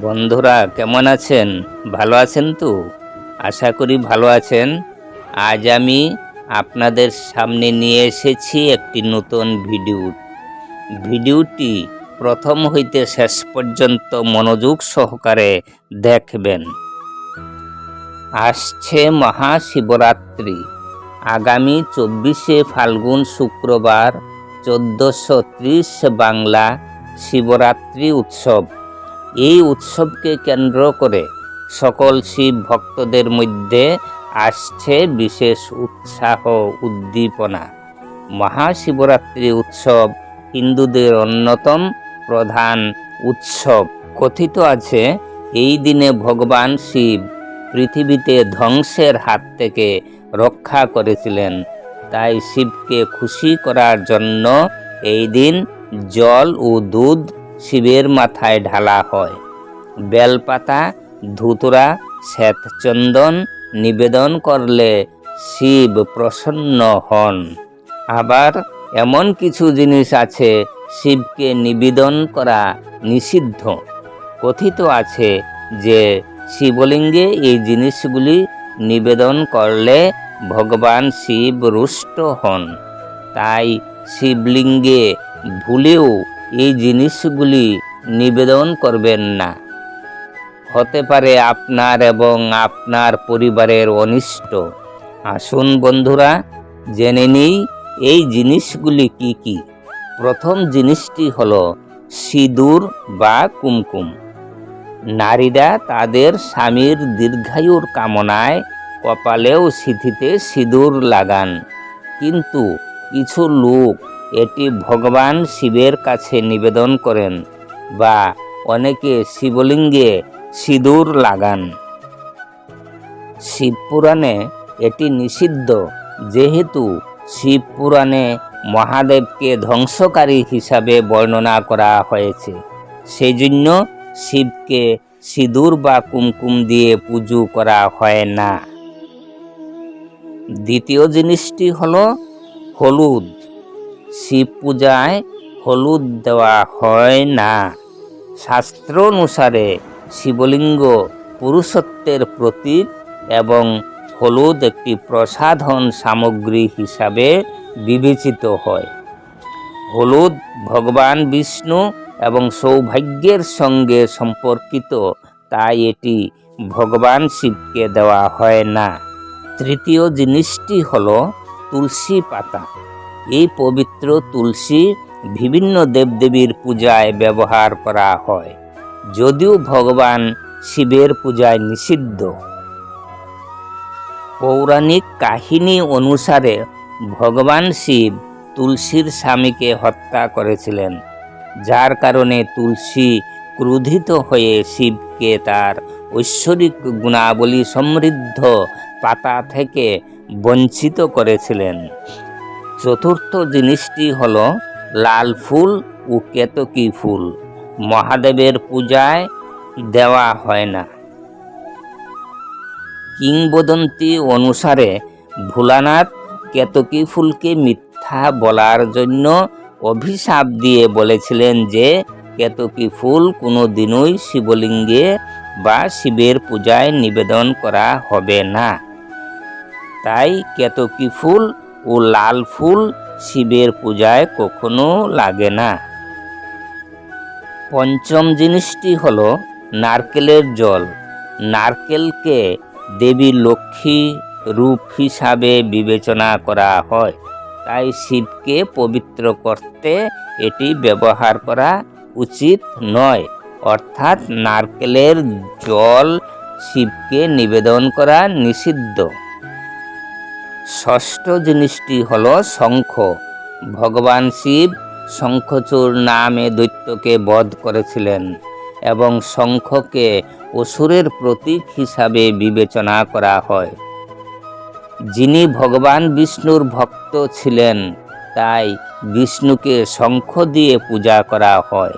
বন্ধুরা, কেমন আছেন? ভালো আছেন তো? আশা করি ভালো আছেন। আজ আমি আপনাদের সামনে নিয়ে এসেছি একটি নতুন ভিডিও। ভিডিওটি প্রথম হইতে শেষ পর্যন্ত মনোযোগ সহকারে দেখবেন। আসছে মহাশিবরাত্রি। আগামী চব্বিশে ফাল্গুন শুক্রবার, চোদ্দোশো বাংলা শিবরাত্রি উৎসব। এই উৎসবকে কেন্দ্র করে সকল শিব ভক্তদের মধ্যে আসছে বিশেষ উৎসাহ, উদ্দীপনা। মহাশিবরাত্রি উৎসব হিন্দুদের অন্যতম প্রধান উৎসব। কথিত আছে, এই দিনে ভগবান শিব পৃথিবীতে ধ্বংসের হাত থেকে রক্ষা করেছিলেন। তাই শিবকে খুশি করার জন্য এই দিন জল ও দুধ শিবের মাথায় ঢালা হয়। বেলপাতা, ধুতুরা, শ্বেতচন্দন নিবেদন করলে শিব প্রসন্ন হন। আবার এমন কিছু জিনিস আছে শিবকে নিবেদন করা নিষিদ্ধ। কথিত আছে যে শিবলিঙ্গে এই জিনিসগুলি নিবেদন করলে ভগবান শিব রুষ্ট হন। তাই শিবলিঙ্গে ভুলেও এই জিনিসগুলি নিবেদন করবেন না। হতে পারে আপনার এবং আপনার পরিবারের অনিষ্ট। আসুন বন্ধুরা, জেনে নিই এই জিনিসগুলি কি কি। প্রথম জিনিসটি হলো সিঁদুর বা কুমকুম। নারীরা তাদের স্বামীর দীর্ঘায়ুর কামনায় কপালেও সিথিতে সিঁদুর লাগান। কিন্তু কিছু লোক এটি ভগবান শিবের কাছে নিবেদন করেন বা অনেকে শিবলিঙ্গে সিঁদুর লাগান। শিবপুরাণে এটি নিষিদ্ধ, যেহেতু শিবপুরাণে মহাদেবকে ধ্বংসকারী হিসাবে বর্ণনা করা হয়েছে। সেই জন্য শিবকে সিঁদুর বা কুমকুম দিয়ে পুজো করা হয় না। দ্বিতীয় জিনিসটি হলো হলুদ। শিব পূজায় হলুদ দেওয়া হয় না। শাস্ত্র অনুসারে শিবলিঙ্গ পুরুষত্বের প্রতীক এবং হলুদ একটি প্রসাধন সামগ্রী হিসাবে বিবেচিত হয়। হলুদ ভগবান বিষ্ণু এবং সৌভাগ্যের সঙ্গে সম্পর্কিত, তাই এটি ভগবান শিবকে দেওয়া হয় না। তৃতীয় জিনিসটি হল তুলসী পাতা। এই পবিত্র তুলসী বিভিন্ন দেবদেবীর পূজায় ব্যবহার করা হয়। যদিও ভগবান শিবের পূজায় নিষিদ্ধ। পৌরাণিক কাহিনী অনুসারে ভগবান শিব তুলসীর স্বামীকে হত্যা করেছিলেন, যার কারণে তুলসী ক্রোধিত হয়ে শিবকে তার ঐশ্বরিক গুণাবলী সমৃদ্ধ পাতা থেকে বঞ্চিত করেছিলেন। চতুর্থ জিনিসটি হল লাল ফুল ও কেতকী ফুল। মহাদেবের পূজায় দেওয়া হয় না। কিংবদন্তি অনুসারে ভোলানাথ কেতকী ফুলকে মিথ্যা বলার জন্য অভিশাপ দিয়ে বলেছিলেন যে, কেতকী ফুল কোনো দিনই শিবলিঙ্গে বা শিবের পূজায় নিবেদন করা হবে না। তাই কেতকী ফুল ও লাল ফুল শিবের পূজায় কখনো লাগে না। পঞ্চম জিনিসটি হল নারকেলের জল। নারকেলকে দেবী লক্ষ্মী রূপ হিসাবে বিবেচনা করা হয়। তাই শিবকে পবিত্র করতে এটি ব্যবহার করা উচিত নয়। অর্থাৎ নারকেলের জল শিবকে নিবেদন করা নিষিদ্ধ। ষষ্ঠ জিনিসটি হল শঙ্খ। ভগবান শিব শঙ্খচূড় নামে দৈত্যকে বধ করেছিলেন এবং শঙ্খকে অসুরের প্রতীক হিসাবে বিবেচনা করা হয়। যিনি ভগবান বিষ্ণুর ভক্ত ছিলেন, তাই বিষ্ণুকে শঙ্খ দিয়ে পূজা করা হয়।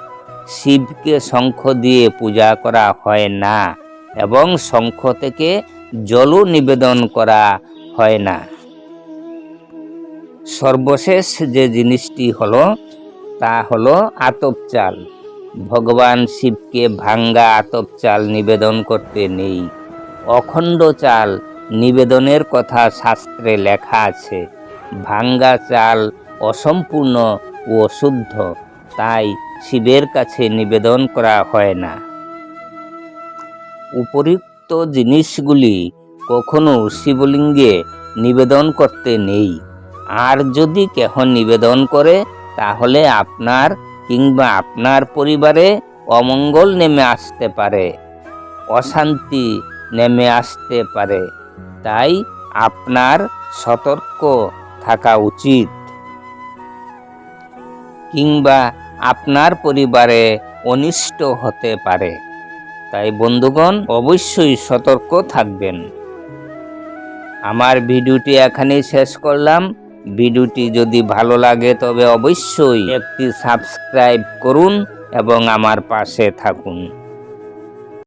শিবকে শঙ্খ দিয়ে পূজা করা হয় না এবং শঙ্খ থেকে জলও নিবেদন করা হয় না। সর্বশেষ যে জিনিসটি হলো, তা হলো আতপ চাল। ভগবান শিবকে ভাঙ্গা আতপ চাল নিবেদন করতে নেই। অখণ্ড চাল নিবেদনের কথা শাস্ত্রে লেখা আছে। ভাঙ্গা চাল অসম্পূর্ণ ও অশুদ্ধ তাই শিবের কাছে নিবেদন করা হয় না। উপরিক্ত জিনিসগুলি কখনো শিবলিঙ্গে নিবেদন করতে নেই। আর যদি কেহ নিবেদন করে, তাহলে আপনার কিংবা আপনার পরিবারে অমঙ্গল নেমে আসতে পারে, অশান্তি নেমে আসতে পারে। তাই আপনার সতর্ক থাকা উচিত। কিংবা আপনার পরিবারে অনিষ্ট হতে পারে। তাই বন্ধুগণ, অবশ্যই সতর্ক থাকবেন। আমার ভিডিওটি এখানেই শেষ করলাম। ভিডিওটি যদি ভালো লাগে তবে অবশ্যই একটি সাবস্ক্রাইব করুন এবং আমার পাশে থাকুন।